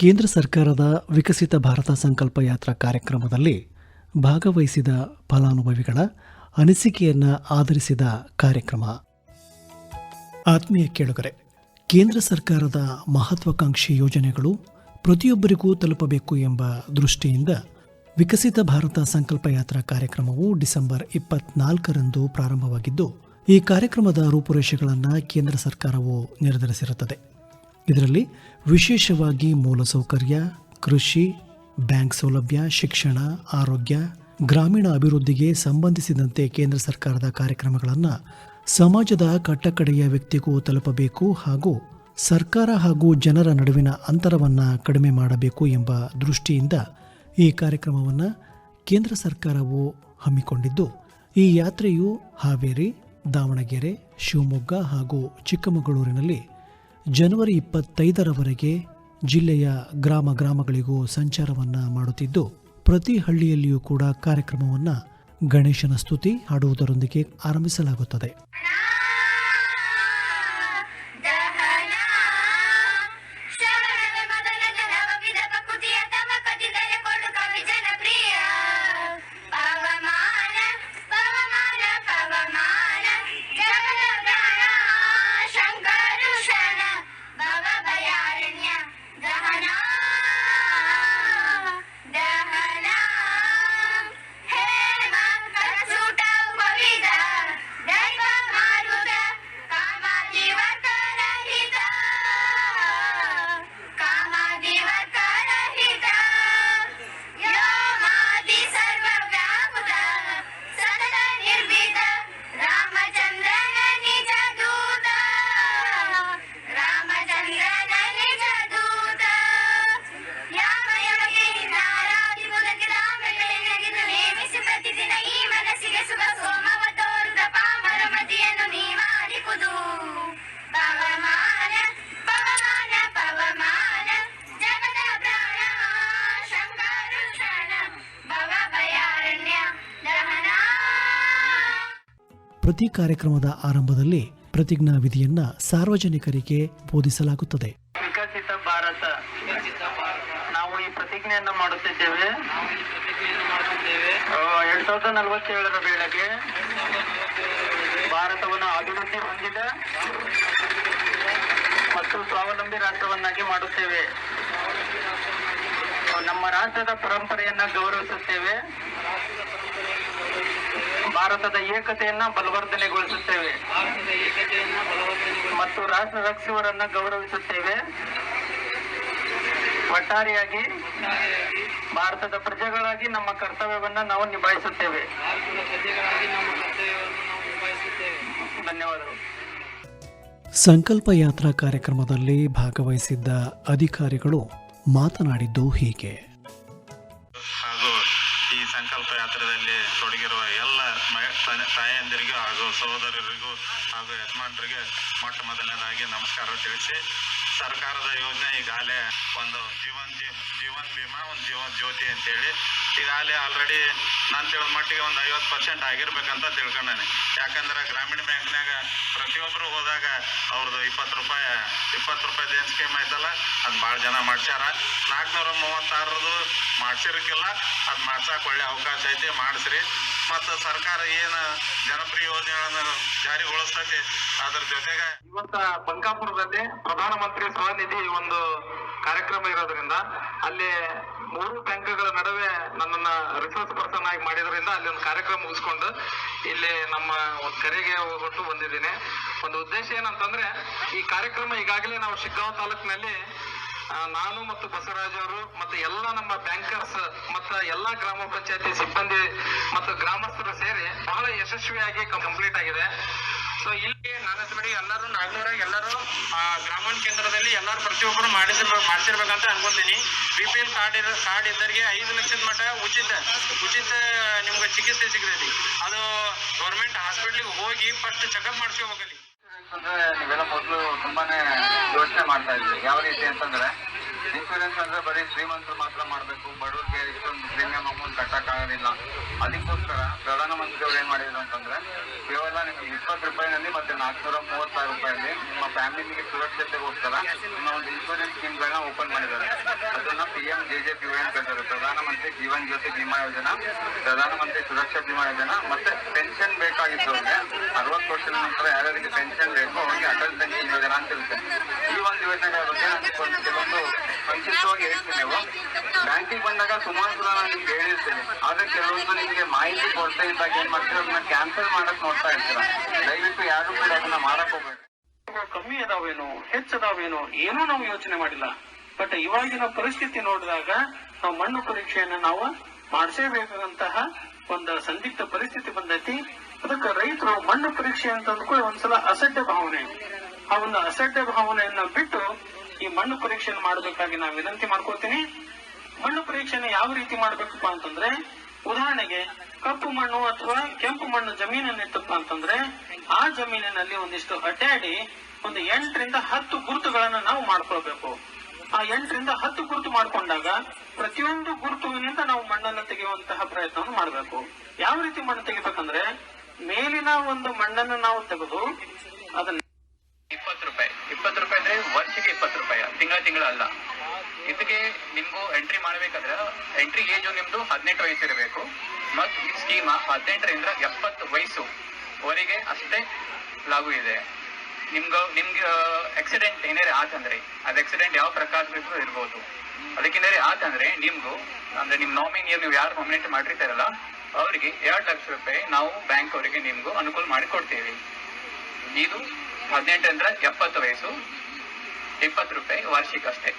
ಕೇಂದ್ರ ಸರ್ಕಾರದ ವಿಕಸಿತ ಭಾರತ ಸಂಕಲ್ಪ ಯಾತ್ರಾ ಕಾರ್ಯಕ್ರಮದಲ್ಲಿ ಭಾಗವಹಿಸಿದ ಫಲಾನುಭವಿಗಳ ಅನಿಸಿಕೆಯನ್ನು ಆಧರಿಸಿದ ಕಾರ್ಯಕ್ರಮ. ಆತ್ಮೀಯ ಕೇಳುಗರೆ, ಕೇಂದ್ರ ಸರ್ಕಾರದ ಮಹತ್ವಾಕಾಂಕ್ಷಿ ಯೋಜನೆಗಳು ಪ್ರತಿಯೊಬ್ಬರಿಗೂ ತಲುಪಬೇಕು ಎಂಬ ದೃಷ್ಟಿಯಿಂದ ವಿಕಸಿತ ಭಾರತ ಸಂಕಲ್ಪ ಯಾತ್ರಾ ಕಾರ್ಯಕ್ರಮವು ಡಿಸೆಂಬರ್ ಇಪ್ಪತ್ನಾಲ್ಕರಂದು ಪ್ರಾರಂಭವಾಗಿದ್ದು, ಈ ಕಾರ್ಯಕ್ರಮದ ರೂಪುರೇಷೆಗಳನ್ನು ಕೇಂದ್ರ ಸರ್ಕಾರವು ನಿರ್ಧರಿಸಿರುತ್ತದೆ. ಇದರಲ್ಲಿ ವಿಶೇಷವಾಗಿ ಮೂಲಸೌಕರ್ಯ ಕೃಷಿ, ಬ್ಯಾಂಕ್ ಸೌಲಭ್ಯ, ಶಿಕ್ಷಣ, ಆರೋಗ್ಯ, ಗ್ರಾಮೀಣ ಅಭಿವೃದ್ಧಿಗೆ ಸಂಬಂಧಿಸಿದಂತೆ ಕೇಂದ್ರ ಸರ್ಕಾರದ ಕಾರ್ಯಕ್ರಮಗಳನ್ನು ಸಮಾಜದ ಕಟ್ಟಕಡೆಯ ವ್ಯಕ್ತಿಗೂ ತಲುಪಬೇಕು ಹಾಗೂ ಸರ್ಕಾರ ಹಾಗೂ ಜನರ ನಡುವಿನ ಅಂತರವನ್ನು ಕಡಿಮೆ ಮಾಡಬೇಕು ಎಂಬ ದೃಷ್ಟಿಯಿಂದ ಈ ಕಾರ್ಯಕ್ರಮವನ್ನು ಕೇಂದ್ರ ಸರ್ಕಾರವು ಹಮ್ಮಿಕೊಂಡಿದ್ದು, ಈ ಯಾತ್ರೆಯು ಹಾವೇರಿ, ದಾವಣಗೆರೆ, ಶಿವಮೊಗ್ಗ ಹಾಗೂ ಚಿಕ್ಕಮಗಳೂರಿನಲ್ಲಿ ಜನವರಿ ಇಪ್ಪತ್ತೈದರವರೆಗೆ ಜಿಲ್ಲೆಯ ಗ್ರಾಮ ಗ್ರಾಮಗಳಿಗೂ ಸಂಚಾರವನ್ನು ಮಾಡುತ್ತಿದ್ದು, ಪ್ರತಿ ಹಳ್ಳಿಯಲ್ಲಿಯೂ ಕೂಡ ಕಾರ್ಯಕ್ರಮವನ್ನು ಗಣೇಶನ ಸ್ತುತಿ ಹಾಡುವುದರೊಂದಿಗೆ ಆರಂಭಿಸಲಾಗುತ್ತದೆ. ಪ್ರತಿ ಕಾರ್ಯಕ್ರಮದ ಆರಂಭದಲ್ಲಿ ಪ್ರತಿಜ್ಞಾ ವಿಧಿಯನ್ನ ಸಾರ್ವಜನಿಕರಿಗೆ ಬೋಧಿಸಲಾಗುತ್ತದೆ. ವಿಕಸಿತ ಭಾರತ. ನಾವು ಈ ಪ್ರತಿಜ್ಞೆಯನ್ನು ಮಾಡುತ್ತಿದ್ದೇವೆ. ಎರಡ್ ಸಾವಿರದ ನಲವತ್ತೇಳರ ವೇಳೆಗೆ ಭಾರತವನ್ನು ಅಭಿವೃದ್ಧಿ ಹೊಂದಿದ ಮತ್ತು ಸ್ವಾವಲಂಬಿ ರಾಷ್ಟ್ರವನ್ನಾಗಿ ಮಾಡುತ್ತೇವೆ. ನಮ್ಮ ರಾಷ್ಟ್ರದ ಪರಂಪರೆಯನ್ನ ಗೌರವಿಸುತ್ತೇವೆ. ಭಾರತದ ಏಕತೆಯನ್ನ ಬಲವರ್ಧನೆಗೊಳಿಸುತ್ತೇವೆ. ಮತ್ತು ರಾಷ್ಟ್ರ ರಕ್ಷಕರನ್ನ ಗೌರವಿಸುತ್ತೇವೆ. ಒಟ್ಟಾರೆಯಾಗಿ ಭಾರತದ ಪ್ರಜೆಗಳಾಗಿ ನಮ್ಮ ಕರ್ತವ್ಯವನ್ನ ನಾವು ನಿಭಾಯಿಸುತ್ತೇವೆ. ಧನ್ಯವಾದಗಳು. ಸಂಕಲ್ಪ ಯಾತ್ರಾ ಕಾರ್ಯಕ್ರಮದಲ್ಲಿ ಭಾಗವಹಿಸಿದ್ದ ಅಧಿಕಾರಿಗಳು ಮಾತನಾಡಿದ್ದು ಹೀಗೆ. ಹಾಗೂ ಈ ಸಂಕಲ್ಪ ಯಾತ್ರೆಯಲ್ಲಿ ತೊಡಗಿರುವ ಎಲ್ಲ ತಾಯಂದಿರಿಗೂ ಹಾಗೂ ಸಹೋದರರಿಗೂ ಹಾಗೂ ಯಜಮಾನರಿಗೆ ಮೊಟ್ಟ ಮೊದಲನೇದಾಗಿ ನಮಸ್ಕಾರ ತಿಳಿಸಿ, ಸರ್ಕಾರದ ಯೋಜನೆ ಈಗಾಗಲೇ ಒಂದು ಜೀವನ್ ಜೀವನ್ ಬಿಮಾ ಒಂದು ಜೀವನ್ ಜ್ಯೋತಿ ಅಂತೇಳಿ. ಈಗಾಗಲೇ ಆಲ್ರೆಡಿ ನಾನು ತಿಳಿದ ಮಟ್ಟಿಗೆ ಒಂದು ಐವತ್ತು ಪರ್ಸೆಂಟ್ ಆಗಿರ್ಬೇಕಂತ ತಿಳ್ಕೊಂಡಾನೆ. ಯಾಕಂದ್ರೆ ಗ್ರಾಮೀಣ ಬ್ಯಾಂಕ್ನಾಗ ಪ್ರತಿಯೊಬ್ಬರು ಹೋದಾಗ ಅವ್ರದ್ದು ಇಪ್ಪತ್ತು ರೂಪಾಯಿ ಇಪ್ಪತ್ತು ರೂಪಾಯಿ ಏನು ಸ್ಕೀಮ್ ಐತಲ್ಲ, ಅದು ಭಾಳ ಜನ ಮಾಡ್ಸ್ಯಾರ. ನಾಲ್ಕುನೂರ ಮೂವತ್ತಾರರದು ಮಾಡ್ಸಿರಕ್ಕಿಲ್ಲ ಅದು ಮಾಡ್ಸಕ್ಕೆ ಒಳ್ಳೆ ಅವಕಾಶ ಐತಿ, ಮಾಡಿಸ್ರಿ. ಮತ್ತು ಸರ್ಕಾರ ಏನು ಜನಪ್ರಿಯ ಯೋಜನೆಗಳನ್ನು ಜಾರಿಗೊಳಿಸ್ತೈತಿ, ಅದ್ರ ಜೊತೆಗೆ ಇವತ್ತ ಬಂಕಾಪುರದಲ್ಲಿ ಪ್ರಧಾನಮಂತ್ರಿ ಸ್ವನಿಧಿ ಒಂದು ಕಾರ್ಯಕ್ರಮ ಇರೋದ್ರಿಂದ ಅಲ್ಲಿ ಮೂರು ಬ್ಯಾಂಕ್ಗಳ ನಡುವೆ ನನ್ನನ್ನ ರಿಸರ್ಚ್ ಪರ್ಸನ್ ಆಗಿ ಮಾಡಿದ್ರಿಂದ ಅಲ್ಲಿ ಒಂದು ಕಾರ್ಯಕ್ರಮ ಮುಗಿಸ್ಕೊಂಡು ಇಲ್ಲಿ ನಮ್ಮ ಒಂದು ಕರೆಗೆ ಹೋಗ್ಬಿಟ್ಟು ಬಂದಿದ್ದೀನಿ. ಒಂದು ಉದ್ದೇಶ ಏನಂತಂದ್ರೆ ಈ ಕಾರ್ಯಕ್ರಮ ಈಗಾಗಲೇ ನಾವು ಶಿಗ್ಗಾಂವ್ ತಾಲೂಕಿನಲ್ಲಿ ನಾನು ಮತ್ತು ಬಸವರಾಜ್ ಅವರು ಮತ್ತು ಎಲ್ಲ ನಮ್ಮ ಬ್ಯಾಂಕರ್ಸ್ ಮತ್ತು ಎಲ್ಲ ಗ್ರಾಮ ಪಂಚಾಯತಿ ಸಿಬ್ಬಂದಿ ಮತ್ತು ಗ್ರಾಮಸ್ಥರು ಸೇರಿ ಬಹಳ ಯಶಸ್ವಿಯಾಗಿ ಕಂಪ್ಲೀಟ್ ಆಗಿದೆ. ಸೊ ಇಲ್ಲಿ ನನ್ನ ಬಳಿ ಎಲ್ಲರೂ, ನಾಲ್ನೂರ ಎಲ್ಲರೂ ಗ್ರಾಮೀಣ ಕೇಂದ್ರದಲ್ಲಿ ಎಲ್ಲರೂ ಪ್ರತಿಯೊಬ್ಬರು ಮಾಡಿಸಿರ್ಬೇಕು ಮಾಡಿಸಿರ್ಬೇಕಂತ ಅನ್ಕೊಂತೀನಿ. ಬಿ ಪಿ ಎಲ್ ಕಾರ್ಡ್ ಇರೋ ಕಾರ್ಡ್ ಇದ್ದರಿಗೆ ಐದು ಲಕ್ಷದ ಮಟ್ಟ ಉಚಿತ ಉಚಿತ, ನಿಮ್ಗೆ ಚಿಕಿತ್ಸೆ ಸಿಗ್ತೈತಿ. ಅದು ಗೌರ್ಮೆಂಟ್ ಹಾಸ್ಪಿಟ್ಲಿಗೆ ಹೋಗಿ ಫಸ್ಟ್ ಚೆಕಪ್ ಮಾಡಿಸ್ಕೋಬೇಕಲ್ಲಿ. ಅಂದ್ರೆ ನೀವೆಲ್ಲ ಮೊದಲು ತುಂಬಾನೇ ಯೋಚನೆ ಮಾಡ್ತಾ ಇದ್ರಿ. ಯಾವ ರೀತಿ ಅಂತಂದ್ರೆ ಇನ್ಶೂರೆನ್ಸ್ ಅಂದ್ರೆ ಬರೀ ಶ್ರೀಮಂತರು ಮಾತ್ರ ಮಾಡಬೇಕು. ಬಡವರಿಗೆ ಇಷ್ಟೊಂದು ಪ್ರೀಮಿಯಂ ಅಮೌಂಟ್ ಕಟ್ಟಕ್ಕಾಗೋದಿಲ್ಲ. ಅದಕ್ಕೋಸ್ಕರ ಪ್ರಧಾನಮಂತ್ರಿ ಅವ್ರು ಏನ್ ಮಾಡಿದ್ರು ಅಂತಂದ್ರೆ ಕೇವಲ ನಿಮಗೆ ಇಪ್ಪತ್ತು ರೂಪಾಯಿನಲ್ಲಿ ಮತ್ತೆ ನಾಲ್ಕುನೂರ ಸಾವಿರ ರೂಪಾಯಲ್ಲಿ ನಿಮ್ಮ ಫ್ಯಾಮಿಲಿಗೆ ಸುರಕ್ಷತೆಗೋಸ್ಕರ ನಿಮ್ಮ ಒಂದು ಇನ್ಶೂರೆನ್ಸ್ ಸ್ಕೀಮ್ಗಳನ್ನ ಓಪನ್ ಮಾಡಿದ್ದಾರೆ. ಎಂ ಜೆ ಜೆ ಪಿ ಅಂತ ಕರೀತಾರೆ ಪ್ರಧಾನಮಂತ್ರಿ ಜೀವನ್ ಜ್ಯೋತಿ ಬಿಮಾ ಯೋಜನಾ, ಪ್ರಧಾನಮಂತ್ರಿ ಸುರಕ್ಷಾ ಬಿಮಾ ಯೋಜನಾ, ಮತ್ತೆ ಪೆನ್ಷನ್ ಬೇಕಾಗಿದ್ದವ್ರಿಗೆ ಅರವತ್ತು ವರ್ಷದ ನಂತರ ಯಾರ್ಯಾರಿಗೆ ಪೆನ್ಷನ್ ಬೇಕೋ ಅವರಿಗೆ ಅಟಲ್ ಪೆನ್ಷನ್ ಯೋಜನಾ ಅಂತ ಇರುತ್ತೆ. ಈ ಒಂದು ಯೋಜನೆಗಳ ಬಗ್ಗೆ ನನಗೆ ಕೆಲವೊಂದು ಸಂಕ್ಷಿಪ್ತವಾಗಿ ಹೇಳ್ತೀನಿ ಬ್ಯಾಂಕಿಗೆ ಬಂದಾಗ ಸುಮಾರು ಸಲ ನಾನು ನಿಮ್ಗೆ ಹೇಳಿರ್ತೀನಿ ಆದ್ರೆ ಕೆಲವೊಂದು ನಿಮಗೆ ಮಾಹಿತಿ ಕೊಡ್ತಾ ಇದ್ದಾಗ ಏನ್ ಮಾಡ್ತೀರಾ? ಅದನ್ನ ಕ್ಯಾನ್ಸಲ್ ಮಾಡಕ್ ನೋಡ್ತಾ ಇರ್ತೀರಾ? ದಯವಿಟ್ಟು ಯಾರು ಕೂಡ ಅದನ್ನ ಮಾಡಕ್ ಹೋಗ್ಬೇಡಿ. ಕಮ್ಮಿ ಅದಾವೇನೋ? ಹೆಚ್ಚದಾವೇನೋ ಏನೂ ನಾವು ಯೋಚನೆ ಮಾಡಿಲ್ಲ. ಬಟ್ ಇವಾಗಿನ ಪರಿಸ್ಥಿತಿ ನೋಡಿದಾಗ ನಾವು ಮಣ್ಣು ಪರೀಕ್ಷೆಯನ್ನು ನಾವು ಮಾಡಿಸೇಬೇಕಾದಂತಹ ಒಂದು ಸಂದಿಗ್ಧ ಪರಿಸ್ಥಿತಿ ಬಂದೈತಿ. ಅದಕ್ಕೆ ರೈತರು ಮಣ್ಣು ಪರೀಕ್ಷೆ ಅಂತ ಅಂದ್ಕೊಳ್ಳಿ ಒಂದ್ಸಲ ಅಸಡ್ಡೆ ಭಾವನೆ. ಆ ಒಂದು ಅಸಡ್ಡೆ ಭಾವನೆಯನ್ನ ಬಿಟ್ಟು ಈ ಮಣ್ಣು ಪರೀಕ್ಷೆಯನ್ನು ಮಾಡೋದಕ್ಕಾಗಿ ನಾನು ವಿನಂತಿ ಮಾಡ್ಕೊಳ್ತೀನಿ. ಮಣ್ಣು ಪರೀಕ್ಷೆನ ಯಾವ ರೀತಿ ಮಾಡ್ಬೇಕಪ್ಪ ಅಂತಂದ್ರೆ, ಉದಾಹರಣೆಗೆ ಕಪ್ಪು ಮಣ್ಣು ಅಥವಾ ಕೆಂಪು ಮಣ್ಣು ಜಮೀನನ್ನ ಇತ್ತಪ್ಪ ಅಂತಂದ್ರೆ, ಆ ಜಮೀನಿನಲ್ಲಿ ಒಂದಿಷ್ಟು ಅಡ್ಡಾಡಿ ಒಂದು ಎಂಟರಿಂದ ಹತ್ತು ಗುರುತುಗಳನ್ನು ನಾವು ಮಾಡ್ಕೊಳ್ಬೇಕು. ಆ ಎಂಟರಿಂದ ಹತ್ತು ಗುರುತು ಮಾಡ್ಕೊಂಡಾಗ ಪ್ರತಿಯೊಂದು ಗುರುತುವಿನಿಂದ ನಾವು ಮಣ್ಣನ್ನು ತೆಗೆಯುವಂತಹ ಪ್ರಯತ್ನವನ್ನು ಮಾಡಬೇಕು. ಯಾವ ರೀತಿ ಮಣ್ಣು ತೆಗಿಬೇಕಂದ್ರೆ, ಮೇಲಿನ ಒಂದು ಮಣ್ಣನ್ನು ನಾವು ತೆಗೆದು ಅದನ್ನ ಇಪ್ಪತ್ತು ರೂಪಾಯಿ ಇಪ್ಪತ್ತು ರೂಪಾಯಿ ಅಂದ್ರೆ ವರ್ಷಕ್ಕೆ ಇಪ್ಪತ್ತು ರೂಪಾಯಿ, ತಿಂಗಳ ತಿಂಗಳ ಅಲ್ಲ. ಇದಕ್ಕೆ ನಿಮ್ಗೂ ಎಂಟ್ರಿ ಮಾಡ್ಬೇಕಾದ್ರೆ ಎಂಟ್ರಿ ಏಜು ನಿಮ್ದು ಹದಿನೆಂಟು ವಯಸ್ಸು ಇರಬೇಕು. ಮತ್ತು ಈ ಸ್ಕೀಮ್ ಹದಿನೆಂಟರಿಂದ ಎಪ್ಪತ್ತು ವಯಸ್ಸು ವರೆಗೆ ಅಷ್ಟೇ ಲಾಗು ಇದೆ. ನಿಮ್ಗೆ ನಿಮ್ಗೆ ಆಕ್ಸಿಡೆಂಟ್ ಏನಾರೇ ಆತಂದ್ರೆ ಅದ್ ಆಕ್ಸಿಡೆಂಟ್ ಯಾವ ಪ್ರಕಾರ ಬೇಕು ಇರ್ಬೋದು ಅದಕ್ಕೇನಾರೇ ಆತಂದ್ರೆ ನಿಮ್ಗೂ, ಅಂದ್ರೆ ನಿಮ್ ನಾಮಿನಿ ನೀವು ಯಾರು ನಾಮಿನೇಟ್ ಮಾಡಿರ್ತಾರಲ್ಲ, ಅವರಿಗೆ ಎರಡು ಲಕ್ಷ ರೂಪಾಯಿ ನಾವು ಬ್ಯಾಂಕ್ ಅವರಿಗೆ ನಿಮ್ಗೂ ಅನುಕೂಲ ಮಾಡಿ ಇದು ಇದು ಹದಿನೆಂಟರಿಂದ ಎಪ್ಪತ್ತು ವಯಸ್ಸು. ಇಪ್ಪತ್ತು ರೂಪಾಯಿ ವಾರ್ಷಿಕ ಅಷ್ಟೇ.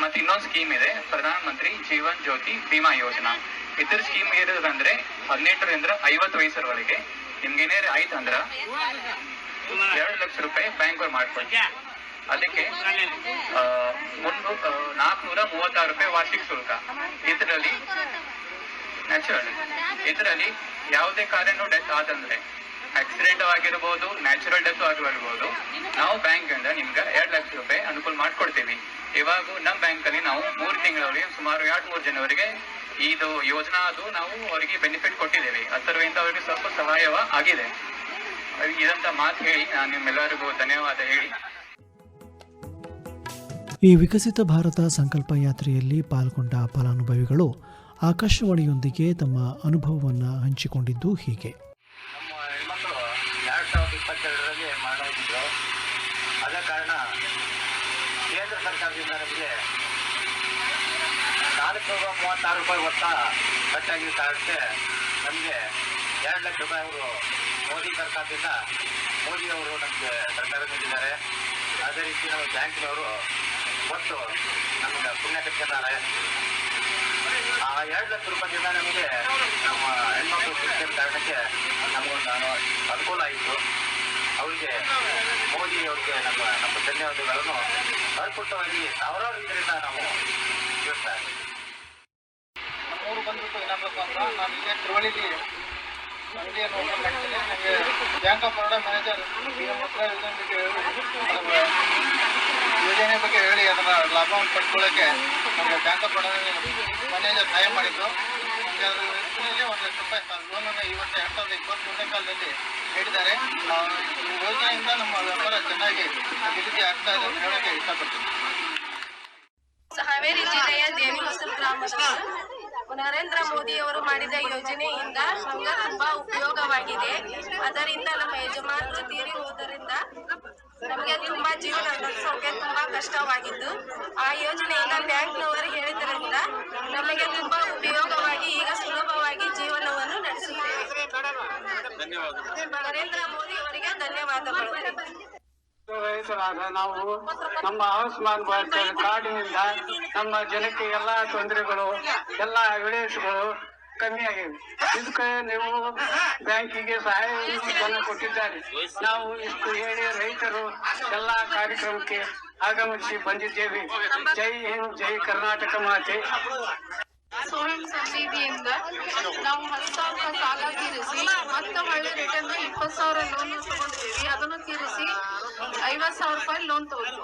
ಮತ್ತೆ ಇನ್ನೊಂದು ಸ್ಕೀಮ್ ಇದೆ ಪ್ರಧಾನ ಮಂತ್ರಿ ಜೀವನ್ ಜ್ಯೋತಿ ಬಿಮಾ ಯೋಜನಾ. ಇದ್ರ ಸ್ಕೀಮ್ ಇರೋದಂದ್ರೆ ಹದಿನೆಂಟರಿಂದ ಐವತ್ತು ವಯಸ್ಸರವರೆಗೆ ನಿಮ್ಗೆ ಏನಾರು ಆಯ್ತು ಅಂದ್ರ ಎರಡು ಲಕ್ಷ ರೂಪಾಯಿ ಬ್ಯಾಂಕ್ ಅವ್ರು ಮಾಡ್ಕೊಳ್ತೀವಿ ಅದಕ್ಕೆ ನಾಲ್ಕುನೂರ ಮೂವತ್ತಾರು ರೂಪಾಯಿ ವಾರ್ಷಿಕ ಶುಲ್ಕ. ಇದರಲ್ಲಿ ನ್ಯಾಚುರಲಿ ಇದರಲ್ಲಿ ಯಾವುದೇ ಕಾರ್ಯನೂ ಡೆತ್ ಆದಂದ್ರೆ ಆಕ್ಸಿಡೆಂಟ್ ಆಗಿರ್ಬೋದು ನ್ಯಾಚುರಲ್ ಡೆತ್ ಆಗಿರ್ಬೋದು ನಾವು ಬ್ಯಾಂಕ್ ಇಂದ ನಿಮ್ಗೆ ಎರಡು ಲಕ್ಷ ರೂಪಾಯಿ ಅನುಕೂಲ ಮಾಡ್ಕೊಡ್ತೀವಿ. ಇವಾಗ ನಮ್ಮ ಬ್ಯಾಂಕ್ ಅಲ್ಲಿ ನಾವು ಮೂರು ತಿಂಗಳವರೆಗೆ ಸುಮಾರು ಎರಡು ಮೂರು ಜನವರಿಗೆ ಇದು ಯೋಜನಾ ಅದು ನಾವು ಅವರಿಗೆ ಬೆನಿಫಿಟ್ ಕೊಟ್ಟಿದ್ದೇವೆ. ಅದರಿಂದ ಅವರಿಗೆ ಸ್ವಲ್ಪ ಸಹಾಯವ ಆಗಿದೆ. ಇದಂತ ಮಾತು ಹೇಳಿ, ನಾನು ನಿಮ್ಮೆಲ್ಲರಿಗೂ ಧನ್ಯವಾದ ಹೇಳಿ. ಈ ವಿಕಸಿತ ಭಾರತ ಸಂಕಲ್ಪ ಯಾತ್ರೆಯಲ್ಲಿ ಪಾಲ್ಗೊಂಡ ಫಲಾನುಭವಿಗಳು ಆಕಾಶವಾಣಿಯೊಂದಿಗೆ ತಮ್ಮ ಅನುಭವವನ್ನು ಹಂಚಿಕೊಂಡಿದ್ದು ಹೀಗೆ ನಮ್ಮ ಹೆಣ್ಮಕ್ಳು ಎರಡ್ ಸಾವಿರದ ಇಪ್ಪತ್ತೆರಡರಲ್ಲಿ ಮಾಡಿದ್ರು ಅದೇ ಕಾರಣ ಕೇಂದ್ರ ಸರ್ಕಾರದಿಂದ ನಮಗೆ ನಾಲ್ಕು ಮೂವತ್ತಾರು ರೂಪಾಯಿ ಮೊತ್ತ ಖರ್ಚಾಗಿದ್ದ ಕಾರಣಕ್ಕೆ ನಮಗೆ ಎರಡು ಲಕ್ಷ ರೂಪಾಯಿ ಅವರು ಮೋದಿ ಸರ್ಕಾರದಿಂದ ಮೋದಿ ಅವರು ನಮಗೆ ಸರ್ಕಾರ ನೀಡಿದ್ದಾರೆ. ಅದೇ ರೀತಿ ನಮ್ಮ ಬ್ಯಾಂಕಿನವರು ಒಟ್ಟು ನಮಗೆ ಪುಣ್ಯ ಕಟ್ಟಿದ್ದಾರೆ. ಆ ಎರಡು ಲಕ್ಷ ರೂಪಾಯಿಯಿಂದ ನಮಗೆ ನಮ್ಮ ಹೆಣ್ಮಕ್ಳು ಕಾರಣಕ್ಕೆ ನಮಗೊಂದು ಅನುಕೂಲ ಆಯಿತು. ಅವರಿಗೆ, ಮೋದಿ ಅವರಿಗೆ, ನಮ್ಮ ನಮ್ಮ ಧನ್ಯವಾದಗಳನ್ನು ಅರ್ಪುಟವಾಗಿ ಸಾವಿರಾರು ಇದರಿಂದ ನಾವು ತಿಳಿಸ್ತಾ ಇದ್ದೀವಿ. ನಮ್ಮೂರು ಬಂದ್ಬಿಟ್ಟು ಏನಾಗಬೇಕು ಅಂತ ನಾನು ಇಲ್ಲೇ ತಿರುವಳಿಲಿ ಅಂಗಡಿಯನ್ನು ಓಪನ್ ಮಾಡ್ತೀನಿ ನನಗೆ ಬ್ಯಾಂಕ್ ಆಫ್ ಬರೋಡಾ ಮ್ಯಾನೇಜರ್ ಹತ್ರ ಯೋಜನೆ ಬಗ್ಗೆ ಹೇಳಿ. ಅದರ ಲಾಭವನ್ನು ಪಡ್ಕೊಳ್ಳೋಕ್ಕೆ ನಮಗೆ ಬ್ಯಾಂಕ್ ಆಫ್ ಬರೋಡಾ ಮ್ಯಾನೇಜರ್ ಸಹಾಯ ಮಾಡಿದ್ರು ಒಂದು ಹಾವೇರಿ ಜಿಲ್ಲೆಯ ದೇವಿಮಸಲ್ ಗ್ರಾಮದಲ್ಲಿ ನರೇಂದ್ರ ಮೋದಿ ಅವರು ಮಾಡಿದ ಯೋಜನೆಯಿಂದ ನಮ್ಗೆ ತುಂಬಾ ಉಪಯೋಗವಾಗಿದೆ. ಅದರಿಂದ ನಮ್ಮ ಯಜಮಾನರು ತೀರಿ ಹೋದರಿಂದ ನಮಗೆ ತುಂಬಾ ಜೀವನ ನಡೆಸೋಕೆ ತುಂಬಾ ಕಷ್ಟವಾಗಿದ್ದು, ಆ ಯೋಜನೆಯಿಂದ ಬ್ಯಾಂಕ್ನವರು ಹೇಳಿದ್ರಿಂದ ನಮಗೆ ತುಂಬಾ ಉಪಯೋಗವಾಗಿ, ಈಗ ಸುಲಭವಾಗಿ ಜೀವನವನ್ನು ನಡೆಸುತ್ತೇವೆ. ನರೇಂದ್ರ ಮೋದಿ ಅವರಿಗೆ ಧನ್ಯವಾದಗಳು. ರೈತರಾದ ನಾವು ನಮ್ಮ ಆಯುಷ್ಮಾನ್ ಭಾರತ ಕಾರ್ಡಿನಿಂದ ನಮ್ಮ ಜನಕ್ಕೆ ಎಲ್ಲಾ ತೊಂದರೆಗಳು, ಎಲ್ಲಾ ವಿಳೇಸುಗಳು ಕಮ್ಮಿ ಆಗಿವೆ ಇದಕ್ಕೆ ನೀವು ಬ್ಯಾಂಕಿಗೆ ಸಹಾಯವನ್ನು ಕೊಟ್ಟಿದ್ದಾರೆ ನಾವು ಇಷ್ಟು ಹೇಳಿ ರೈತರು ಎಲ್ಲಾ ಕಾರ್ಯಕ್ರಮಕ್ಕೆ ಆಗಮಿಸಿ ಬಂದಿದ್ದೇವೆ ಜೈ ಹಿಂದ್ ಜೈ ಕರ್ನಾಟಕ ಮಾತೆ ಸ್ವಯಂ ಸಮಿತಿಯಿಂದ ನಾವು ಹತ್ತು ಸಾವಿರ ಸಾಲ ತೀರಿಸಿ, ಮತ್ತೆ ಹೊಳ್ಳಿ ರಿಟರ್ನ್ ಇಪ್ಪತ್ತು ಸಾವಿರ ಲೋನ್ ತಗೊಂಡಿದ್ದೀವಿ. ಅದನ್ನು ತೀರಿಸಿ ಐವತ್ತು ಸಾವಿರ ರೂಪಾಯಿ ಲೋನ್ ತಗೊಂಡು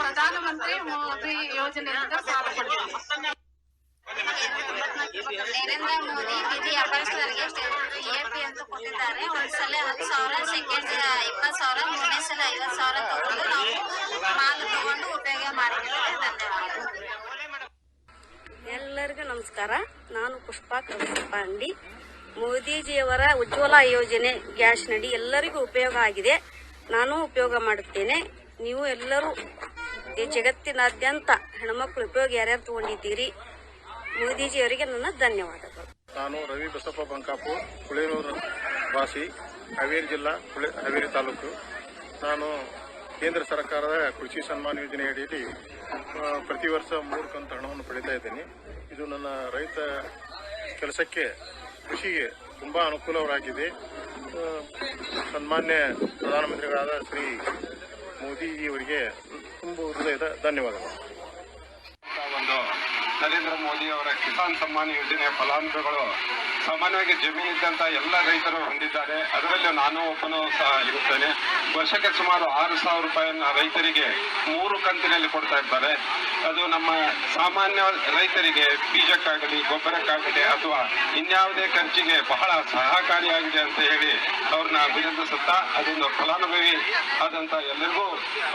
ಪ್ರಧಾನಮಂತ್ರಿ ಮೋದಿ ಯೋಜನೆಯಿಂದ ಸಾಲ ನರೇಂದ್ರ ಮೋದಿ ಬೀದಿ ವ್ಯಾಪಾರಸ್ಥರಿಗೆ ಎಪಿ ಅಂತ ಕೊಟ್ಟಿದ್ದಾರೆ. ಒಂದ್ಸಲ ಹತ್ತು ಸಾವಿರ ಸೆಕೆಂಡ್ ಇಪ್ಪತ್ತು ಸಾವಿರ, ಮೂರನೇ ಸಲ ಐವತ್ತು ಸಾವಿರ ತಗೊಂಡು ನಾವು ಎಲ್ಲರಿಗೂ ನಮಸ್ಕಾರ. ನಾನು ಪುಷ್ಪಾ ಪಾಂಡಿ ಮೋದಿಜಿಯವರ ಉಜ್ವಲ ಯೋಜನೆ ಗ್ಯಾಸ್ ನಡಿ ಎಲ್ಲರಿಗೂ ಉಪಯೋಗ ಆಗಿದೆ. ನಾನು ಉಪಯೋಗ ಮಾಡುತ್ತೇನೆ. ನೀವು ಎಲ್ಲರೂ ಈ ಜಗತ್ತಿನಾದ್ಯಂತ ಹೆಣ್ಮಕ್ಳು ಉಪಯೋಗ ಯಾರ್ಯಾರು ತಗೊಂಡಿದ್ದೀರಿ? ಮೋದಿಜಿಯವರಿಗೆ ನನ್ನ ಧನ್ಯವಾದಗಳು. ನಾನು ರವಿ ಬಸಪ್ಪ ಬಂಕಾಪು ಕುಳೇನೂರು ವಾಸಿ, ಹಾವೇರಿ ಜಿಲ್ಲಾ ಹಾವೇರಿ ತಾಲೂಕು. ನಾನು ಕೇಂದ್ರ ಸರ್ಕಾರದ ಕೃಷಿ ಸನ್ಮಾನ ಯೋಜನೆ ಅಡಿಯಲ್ಲಿ ಪ್ರತಿ ವರ್ಷ ಮೂರು ಕಂತು ಹಣವನ್ನು ಪಡಿತಾ ಇದ್ದೀನಿ. ಇದು ನನ್ನ ರೈತ ಕೆಲಸಕ್ಕೆ, ಕೃಷಿಗೆ ತುಂಬ ಅನುಕೂಲವರಾಗಿದೆ. ಸನ್ಮಾನ್ಯ ಪ್ರಧಾನಮಂತ್ರಿಗಳಾದ ಶ್ರೀ ಮೋದಿಜಿಯವರಿಗೆ ತುಂಬ ಹೃದಯದ ಧನ್ಯವಾದಗಳು. ಒಂದು ನರೇಂದ್ರ ಮೋದಿ ಅವರ ಕಿಸಾನ್ ಸಮ್ಮಾನ್ ಯೋಜನೆಯ ಫಲಾನುಭವಿಗಳು ಸಾಮಾನ್ಯವಾಗಿ ಜಮೀನಿದ್ದಂತ ಎಲ್ಲ ರೈತರು ಹೊಂದಿದ್ದಾರೆ. ಅದರಲ್ಲೂ ನಾನು ಒಬ್ಬನು ಸಹ ಇರುತ್ತೇನೆ. ವರ್ಷಕ್ಕೆ ಸುಮಾರು ಆರು ಸಾವಿರ ರೂಪಾಯಿಯನ್ನು ರೈತರಿಗೆ ಮೂರು ಕಂತಿನಲ್ಲಿ ಕೊಡ್ತಾ ಇದ್ದಾರೆ. ಅದು ನಮ್ಮ ಸಾಮಾನ್ಯ ರೈತರಿಗೆ ಬೀಜಕ್ಕಾಗಲಿ, ಗೊಬ್ಬರಕ್ಕಾಗಲಿ ಅಥವಾ ಇನ್ಯಾವುದೇ ಖರ್ಚಿಗೆ ಬಹಳ ಸಹಕಾರಿಯಾಗಿದೆ ಅಂತ ಹೇಳಿ ಅವ್ರನ್ನ ಅಭಿನಂದಿಸುತ್ತಾ ಅದೊಂದು ಫಲಾನುಭವಿ ಆದಂತ ಎಲ್ಲರಿಗೂ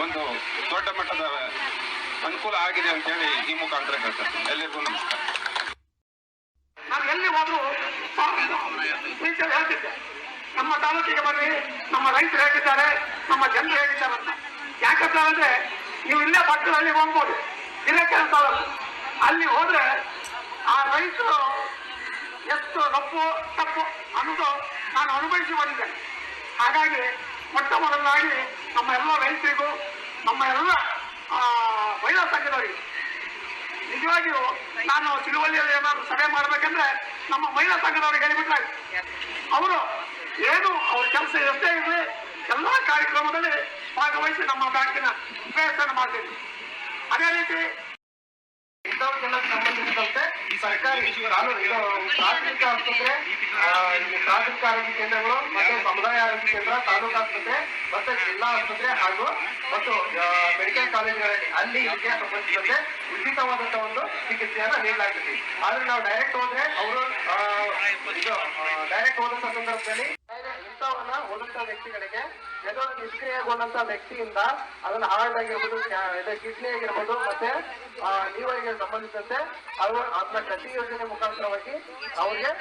ಒಂದು ದೊಡ್ಡ ಮಟ್ಟದ ಅನುಕೂಲ ಆಗಿದೆ ಅಂತ ಹೇಳಿ ಈ ಮುಖಾಂತರ ಹೇಳ್ತಾರೆ ಎಲ್ಲರಿಗೂ ನಮಸ್ಕಾರ. ನಮ್ಮ ತಾಲೂಕಿಗೆ ಬರ್ರಿ. ನಮ್ಮ ರೈತರು ಹೇಗಿದ್ದಾರೆ ನಮ್ಮ ಜನರು ಹೇಗಿದ್ದಾರೆ ಅಂತ ಯಾಕಂತ ಅಂದ್ರೆ ನೀವು ಇಲ್ಲೇ ಪಟ್ಟಣದಲ್ಲಿ ಹೋಗ್ಬೋದು. ಇಲ್ಲಕ್ಕೆ ತಾಲೂಕು ಅಲ್ಲಿ. ಹೋದ್ರೆ ಆ ರೈತರು ಎಷ್ಟು ತಪ್ಪು ತಪ್ಪು ಅನ್ನೋದು ನಾನು ಅನುಭವಿಸಿ ಬಂದಿದ್ದೇನೆ. ಹಾಗಾಗಿ ಮೊಟ್ಟ ಮೊದಲಾಗಿ ನಮ್ಮ ಎಲ್ಲ ರೈತರಿಗೂ, ನಮ್ಮ ಎಲ್ಲ ಮಹಿಳಾ ಸಂಘದವರಿಗೆ ನಿಜವಾಗಿಯೂ ನಾನು ತಿಳುವಳಿಯಲ್ಲಿ ಏನಾದ್ರು ಸಭೆ ಮಾಡಬೇಕಂದ್ರೆ ನಮ್ಮ ಮಹಿಳಾ ಸಂಘದವರಿಗೆ ಹೇಳಿಬಿಟ್ಟಾಗ ಅವರು ಏನು ಅವ್ರ ಕೆಲಸ ಎಷ್ಟೇ ಇರಲಿ ಎಲ್ಲಾ ಕಾರ್ಯಕ್ರಮದಲ್ಲಿ ಭಾಗವಹಿಸಿ ನಮ್ಮ ಬ್ಯಾಂಕಿನ ಪ್ರಯತ್ನ ಮಾಡ್ತೀವಿ. ಅದೇ ರೀತಿ ಸಂಬಂಧಿಸಿದಂತೆ ಸರ್ಕಾರಿ ಪ್ರಾಥಮಿಕ ಆಸ್ಪತ್ರೆ ಪ್ರಾಥಮಿಕ ಆರೋಗ್ಯ ಕೇಂದ್ರಗಳು ಮತ್ತು ಸಮುದಾಯ ಆರೋಗ್ಯ ಕೇಂದ್ರ, ತಾಲೂಕು ಆಸ್ಪತ್ರೆ ಮತ್ತೆ ಜಿಲ್ಲಾ ಆಸ್ಪತ್ರೆ ಹಾಗೂ ಮತ್ತು ಮೆಡಿಕಲ್ ಕಾಲೇಜುಗಳಲ್ಲಿ ಅಲ್ಲಿ ಇದಕ್ಕೆ ಸಂಬಂಧಿಸಿದಂತೆ ಉಚಿತವಾದಂತಹ ಒಂದು ಚಿಕಿತ್ಸೆಯನ್ನು ನೀಡಲಾಗ್ತದೆ ಆದ್ರೆ ನಾವು ಡೈರೆಕ್ಟ್ ಹೋದ್ರೆ ಅವರು ಇದು ಡೈರೆಕ್ಟ್ ಹೋದಂತ ಸಂದರ್ಭದಲ್ಲಿ ಹೋದಂತ ವ್ಯಕ್ತಿಗಳಿಗೆ ಏನೋ ನಿಷ್ಕ್ರಿಯಗೊಂಡಂತ ವ್ಯಕ್ತಿಯಿಂದ ಅದನ್ನ ಹಾರ್ಟ್ ಆಗಿರ್ಬೋದು ಕಿಡ್ನಿ ಆಗಿರ್ಬೋದು ಮತ್ತೆ ಲಿವರ್ಗೆ ಸಂಬಂಧಿಸಿದಂತೆ ಅವರು ಅದನ್ನ ಕಸಿ ಯೋಜನೆ ಮುಖಾಂತರವಾಗಿ ಅವ್ರಿಗೆ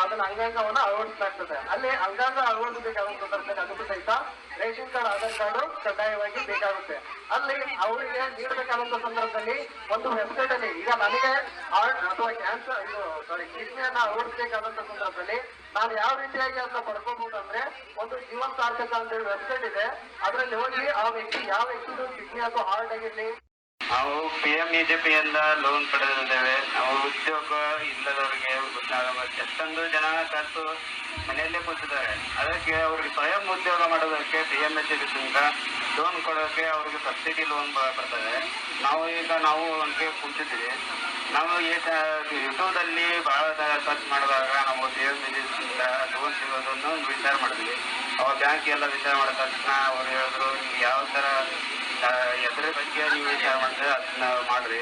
ಅದನ್ನ ಅಂಗಾಂಗವನ್ನ ಅಳವಡಿಸಲಾಗ್ತದೆ. ಅಲ್ಲಿ ಅಂಗಾಂಗ ಅಳವಡಿಸಬೇಕಾದ ಸಂದರ್ಭದಲ್ಲಿ ಸಹಿತ ರೇಷನ್ ಕಾರ್ಡ್, ಆಧಾರ್ ಕಾರ್ಡು ಕಡ್ಡಾಯವಾಗಿ ಬೇಕಾಗುತ್ತೆ. ಅಲ್ಲಿ ಅವರಿಗೆ ನೀಡಬೇಕಾದಂತ ಸಂದರ್ಭದಲ್ಲಿ ಒಂದು ವೆಬ್ಸೈಟ್ ಅಲ್ಲಿ, ಈಗ ನನಗೆ ಹಾರ್ಟ್ ಅಥವಾ ಕ್ಯಾನ್ಸರ್ ಇದು ಸಾರಿ ಕಿಡ್ನಿಯನ್ನ ಅಳವಡಿಸಬೇಕಾದಂತ ಸಂದರ್ಭದಲ್ಲಿ ನಾನು ಯಾವ ರೀತಿಯಾಗಿ ಅದನ್ನ ಪಡ್ಕೋಬಹುದು ಅಂದ್ರೆ ಒಂದು ಜೀವನ್ ಸಾರ್ಥಕ ಅಂತ ಹೇಳಿ ವೆಬ್ಸೈಟ್ ಇದೆ. ಅದರಲ್ಲಿ ಹೋಗಿ ಆ ವ್ಯಕ್ತಿ ಯಾವ ವ್ಯಕ್ತಿಗೂ ಕಿಡ್ನಿ ಅಥವಾ ಹಾರ್ಟ್ ಆಗಿರ್ಲಿ ನಾವು ಪಿ ಎಂ ಪಿಯಿಂದ ಲೋನ್ ಪಡೆದಿದ್ದೇವೆ. ನಾವು ಉದ್ಯೋಗ ಇಲ್ಲದವರಿಗೆ ಎಷ್ಟೊಂದು ಜನ ಕಲಿತು ಮನೆಯಲ್ಲೇ ಕೂತಿದ್ದಾರೆ. ಅದಕ್ಕೆ ಅವ್ರಿಗೆ ಸ್ವಯಂ ಉದ್ಯೋಗ ಮಾಡೋದಕ್ಕೆ ಪಿ ಎಂ ಎಸ್ ಲೋನ್ ಕೊಡೋಕ್ಕೆ ಅವ್ರಿಗೆ ಸಬ್ಸಿಡಿ ಲೋನ್ ಬರ್ತದೆ. ನಾವು ಈಗ ನಾವು ಒಂದೇ ಕೂತಿದ್ದೀವಿ. ನಾವು ಯೂಟ್ಯೂಬಲ್ಲಿ ಬಹಳ ಸರ್ಚ್ ಮಾಡಿದಾಗ ನಾವು ಪಿ ಎಂ ಲೋನ್ ಸಿಗೋದನ್ನು ವಿಚಾರ ಮಾಡಿದ್ವಿ. ಅವ್ರ ಬ್ಯಾಂಕ್ ಎಲ್ಲ ವಿಚಾರ ಮಾಡಿದ ತಕ್ಷಣ ಅವ್ರು ಹೇಳಿದ್ರು ಯಾವ ಥರ ಎದ್ರ ಬಗ್ಗೆ ನೀವು ಮಾಡಿದ್ರೆ ಅದನ್ನ ಮಾಡ್ರಿ.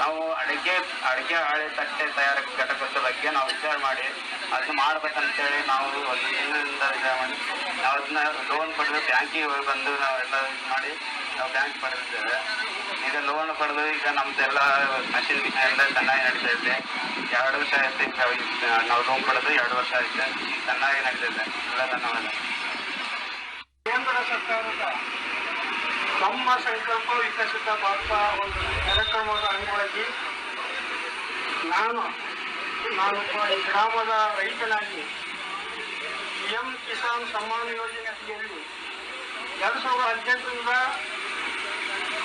ನಾವು ಅಡಿಕೆ ಅಡಿಕೆ ಹಾಳೆ ತಟ್ಟೆ ತಯಾರ ಘಟಕದ ಬಗ್ಗೆ ನಾವು ವಿಚಾರ ಮಾಡಿ, ಅದನ್ನ ಮಾಡ್ಬೇಕಂತೇಳಿ ನಾವು ಒಂದು ತಿಂಗಳಿಂದ ಮಾಡಿ, ನಾವು ಅದನ್ನ ಲೋನ್ ಪಡೆದು ಬ್ಯಾಂಕಿಗೆ ಹೋಗಿ ಬಂದು ನಾವೆಲ್ಲ ಮಾಡಿ, ನಾವು ಬ್ಯಾಂಕ್ ಪಡೆದಿದ್ದೇವೆ. ಈಗ ಲೋನ್ ಪಡೆದು ಈಗ ನಮ್ದೆಲ್ಲ ಮಷಿನ್ ಎಲ್ಲ ಚೆನ್ನಾಗಿ ನಡೀತಾ ಇದೆ. ಎರಡು ವರ್ಷ ಆಯ್ತು ನಾವು ಲೋನ್ ಪಡೆದು ಎರಡು ವರ್ಷ ಆಯ್ತು. ಚೆನ್ನಾಗಿ ನಡೀತಾ ಇದೆ. ಎಲ್ಲ ಧನ್ಯವಾದ ಕೇಂದ್ರ ಸರ್ಕಾರದ ನಮ್ಮ ಸಂಕಲ್ಪ ವಿಕಸಿತ ಭಾರತ ಒಂದು ಕಾರ್ಯಕ್ರಮದ ಅಂಗವಾಗಿ ನಾನು ನಾನು ಈ ಗ್ರಾಮದ ರೈತನಾಗಿ ಎಂ ಕಿಸಾನ್ ಸಮ್ಮಾನ್ ಯೋಜನೆ ಅಡಿಯಲ್ಲಿ ಎರಡು ಸಾವಿರದ ಹದಿನೆಂಟರಿಂದ